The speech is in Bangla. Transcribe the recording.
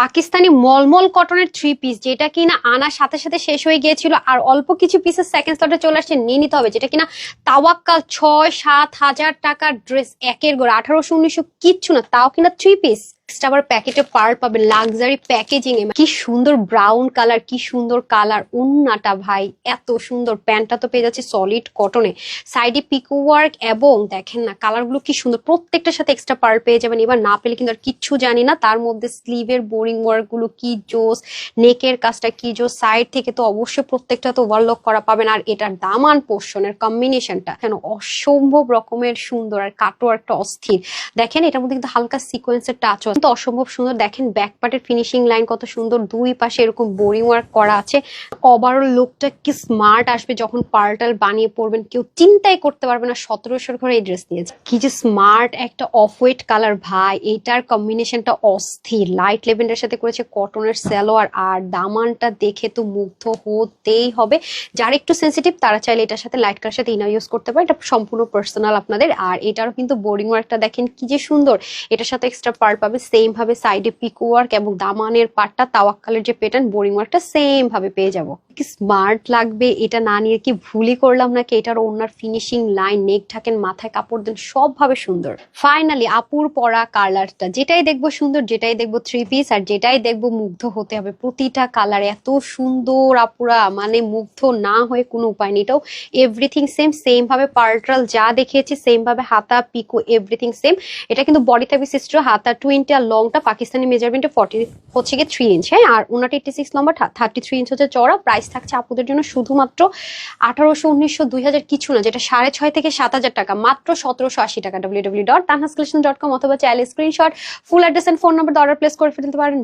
পাকিস্তানি মলমল কটনের থ্রি পিস যেটা কিনা আনার সাথে সাথে শেষ হয়ে গিয়েছিল, আর অল্প কিছু পিসের সেকেন্ড স্লটে চলে আসছে নিয়ে নিতে হবে, যেটা কিনা তাওয়াক্কাল ছয় সাত হাজার টাকার ড্রেস একের গোড়া আঠারোশো, উনিশশো, কিচ্ছু না, তাও কিনা থ্রি পিস আবার প্যাকেটে পার পাবে লাক্সারি প্যাকেজিং এ। কি সুন্দর ব্রাউন কালার কি সুন্দর কালার উন্নাটা ভাই, এত সুন্দর। প্যান্টটা তো পেয়ে যাচ্ছে সলিড কটনে সাইডে পিকো ওয়ার্ক এবং দেখেন না কালারগুলো কি সুন্দর। প্রত্যেকটার সাথে এক্সট্রা পার পেয়ে যাবেন। এবার না পেলে কিন্তু আর কিচ্ছু জানি না। তার মধ্যে স্লিভের বোরিং ওয়ার্কগুলো কি জোস নেকের কাজটা কি জোস। সাইড থেকে তো অবশ্যই প্রত্যেকটা তো ওভারলক করা পাবেন। আর এটার দামান পোর্শনের কম্বিনেশনটা কেন অসম্ভব রকমের সুন্দর আর কাটোয়ার্কটা অস্থির। দেখেন এটার মধ্যে কিন্তু হালকা সিকোয়েন্সের টাচ কিন্তু অসম্ভব সুন্দর। দেখেন ব্যাক পার্টের ফিনিশিং লাইন কত সুন্দর। দুই পাশে এরকম বোরিং ওয়ার্ক করা আছে। ওভারঅল লুকটা কি স্মার্ট আসবে যখন পার্টাল বানিয়ে পড়বেন কেউ চিন্তাই করতে পারবে না। সতেরোশোর ঘরে এই ড্রেস নিয়েছে। কি যে স্মার্ট একটা অফ ওয়েট কালার ভাই। এটার কম্বিনেশনটা অস্থির। লাইট লেভেন্ডার সাথে করেছে কটনের সালোয়ার। আর দামানটা দেখে তো মুগ্ধ হতেই হবে। যারা একটু সেন্সিটিভ তারা চাইলে এটার সাথে লাইট কালার সাথে ইনার ইউজ করতে পারে। এটা সম্পূর্ণ পার্সোনাল আপনাদের। আর এটারও কিন্তু বোরিং ওয়ার্কটা দেখেন কি যে সুন্দর। এটার সাথে এক্সট্রা পার্ট পাবে সেম ভাবে সাইডে পিকো ওয়ার্ক এবং দামানের পাটটা তাওয়াক্কালের যে প্যাটার্ন বোরিং ওয়ার্কটা সেম ভাবে পেয়ে যাব। কি স্মার্ট লাগবে? এটা না নিয়ে কি ভুলই করলাম নাকি? এটার ওনার ফিনিশিং লাইন নেক ঢাকেন, মাথায় কাপড় দেন সব ভাবে সুন্দর। ফাইনালি আপুর পরা কালারটা যেটাই দেখব সুন্দর, যেটাই দেখব থ্রি পিস আর যেটাই দেখব মুগ্ধ হতে হবে। প্রতিটা কালার এত সুন্দর আপুরা মানে মুগ্ধ না হয়ে কোনো উপায় নেই। এটাও এভরিথিং সেম সেম ভাবে পার্ট্রাল যা দেখিয়েছি সেম ভাবে হাতা, পিকো এভরিথিং সেম এটা কিন্তু বডি থাকবে সিস্টার হাতা টোয়েন্টি আর লংটা পাকিস্তানি মেজারমেন্টে ফর্টি হচ্ছে গিয়ে থ্রি ইঞ্চ হ্যাঁ? আর ওনার eighty six number thirty three inch হচ্ছে চড়া প্রাইস থাকছে আপুদের জন্য শুধুমাত্র আঠারোশো, উনিশশো দুই হাজার কিছু না, যেটা সাড়ে ছয় থেকে সাত হাজার টাকা, মাত্র সতেরোশো আশি টাকা W W dot Tanhas dot com অথবা চাইলে screenshot full address and phone number order place করে ফেলতে পারেন।